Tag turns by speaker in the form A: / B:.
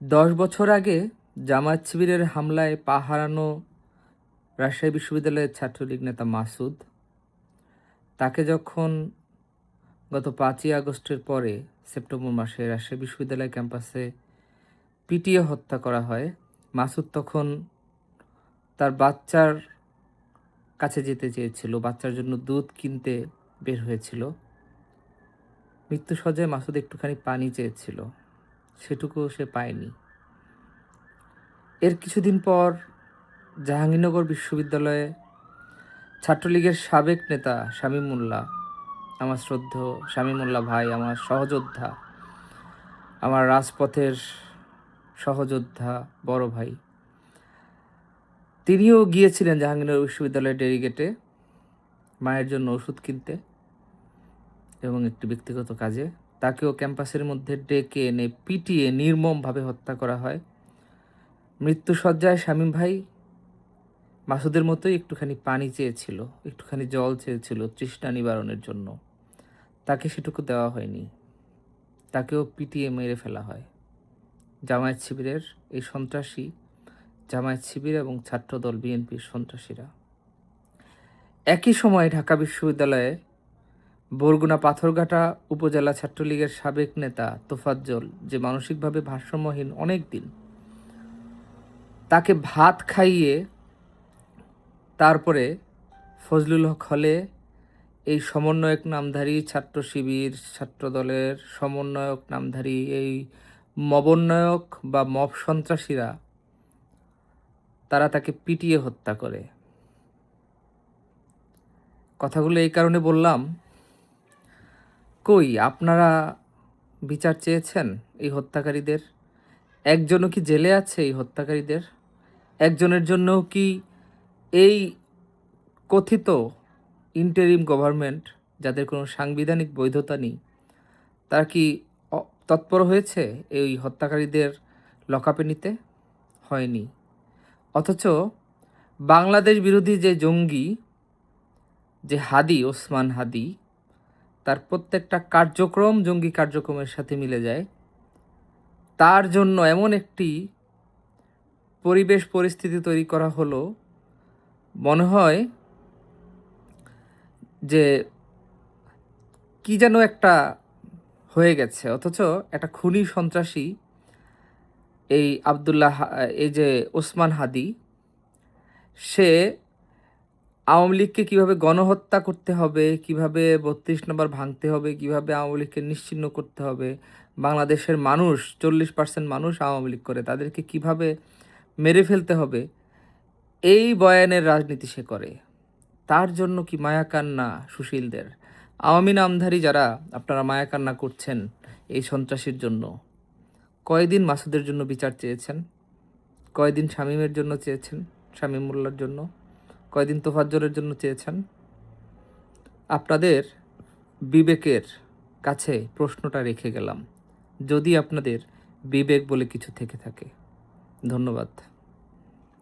A: দশ বছর আগে জামায়াত শিবিরের হামলায় পা হারানো রাজশাহী বিশ্ববিদ্যালয়ের ছাত্রলীগ নেতা মাসুদ। তাকে যখন গত পাঁচই আগস্টের পরে সেপ্টেম্বর মাসে রাজশাহী বিশ্ববিদ্যালয় ক্যাম্পাসে পিটিয়ে হত্যা করা হয়, মাসুদ তখন তার বাচ্চার কাছে যেতে চেয়েছিল, বাচ্চার জন্য দুধ কিনতে বের হয়েছিল। মৃত্যু সজ্জায় মাসুদ একটুখানি পানি চেয়েছিল। সেটুকু সে পায়নি। এর কিছুদিন পর জাহাঙ্গীরনগর বিশ্ববিদ্যালয়ে ছাত্রলীগের সাবেক নেতা শামীমুল্লাহ, আমার শ্রদ্ধ শামীমুল্লাহ ভাই, আমার সহযোদ্ধা, আমার রাজপথের সহযোদ্ধা বড় ভাই। তিনিও গিয়েছিলেন জাহাঙ্গীরনগর বিশ্ববিদ্যালয়ের ডেরিগেটে মায়ের জন্য ওষুধ কিনতে এবং একটি ব্যক্তিগত কাজে। তাকেও ক্যাম্পাসের মধ্যে ডেকে এনে পিটিয়ে নির্মমভাবে হত্যা করা হয়। মৃত্যুসজ্জায় শামীম ভাই মাসুদের মতোই একটুখানি পানি চেয়েছিল, একটুখানি জল চেয়েছিল তৃষ্ণা নিবারণের জন্য। তাকে সেটুকু দেওয়া হয়নি। তাকেও পিটিয়ে মেরে ফেলা হয়। জামায়াত শিবিরের এই সন্ত্রাসী, জামায়াত শিবির এবং ছাত্রদল বিএনপির সন্ত্রাসীরা। একই সময় ঢাকা বিশ্ববিদ্যালয়ে বরগুনা পাথরঘাটা উপজেলা ছাত্রলীগের সাবেক নেতা তোফাজ্জল যে মানসিকভাবে ভারসাম্যহীন অনেক দিন তাকে ভাত খাইয়ে তারপরে ফজলুল হক হলে এই সমন্বয়ক নামধারী ছাত্র শিবির ছাত্রদলের সমন্বয়ক নামধারী এই মবন্বয়ক বা মব সন্ত্রাসীরা, তারা তাকে পিটিয়ে হত্যা করে। কথাগুলো এই কারণে বললাম কই আপনারা বিচার চেয়েছেন এই হত্যাকারীদের? একজনও কি জেলে আছে এই হত্যাকারীদের? একজনের জন্যও কি এই কথিত ইন্টারিম গভর্নমেন্ট যাদের কোনো সাংবিধানিক বৈধতা নেই, তারা কি তৎপর হয়েছে এই হত্যাকারীদের লকআপে নিতে হয়নি। অথচ বাংলাদেশ বিরোধী যে জঙ্গি, যে হাদি, ওসমান হাদি তার প্রত্যেকটা কার্যক্রম জঙ্গি কার্যক্রমের সাথে মিলে যায়। তার জন্য এমন একটি পরিবেশ পরিস্থিতি তৈরি করা হলো, মনে হয় যে কি যেন একটা হয়ে গেছে, অথচ একটা খুনি সন্ত্রাসী, এই আবদুল্লাহ, এই যে ওসমান হাদি, সে আওয়ামী লীগকে কীভাবে গণহত্যা করতে হবে, কীভাবে বত্রিশ নম্বর ভাঙতে হবে, কীভাবে আওয়ামী লীগকে নিশ্চিহ্ন করতে হবে, বাংলাদেশের মানুষ, চল্লিশ পার্সেন্ট মানুষ আওয়ামী লীগ করে, তাদেরকে কীভাবে মেরে ফেলতে হবে, এই বয়ানের রাজনীতি সে করে। তার জন্য কি মায়াকান্না সুশীলদের? আওয়ামী নামধারী যারা, আপনারা মায়াকান্না করছেন এই সন্ত্রাসীর জন্য। কয়দিন মাসুদের জন্য বিচার চেয়েছেন? কয়দিন শামীমের জন্য চেয়েছেন? শামীম মোল্লার জন্য? কয়দিন তোফাজ্জলের জন্য চেয়েছেন? আপনাদের বিবেকের কাছে প্রশ্নটা রেখে গেলাম। যদি আপনাদের বিবেক বলে কিছু থেকে থাকে। ধন্যবাদ।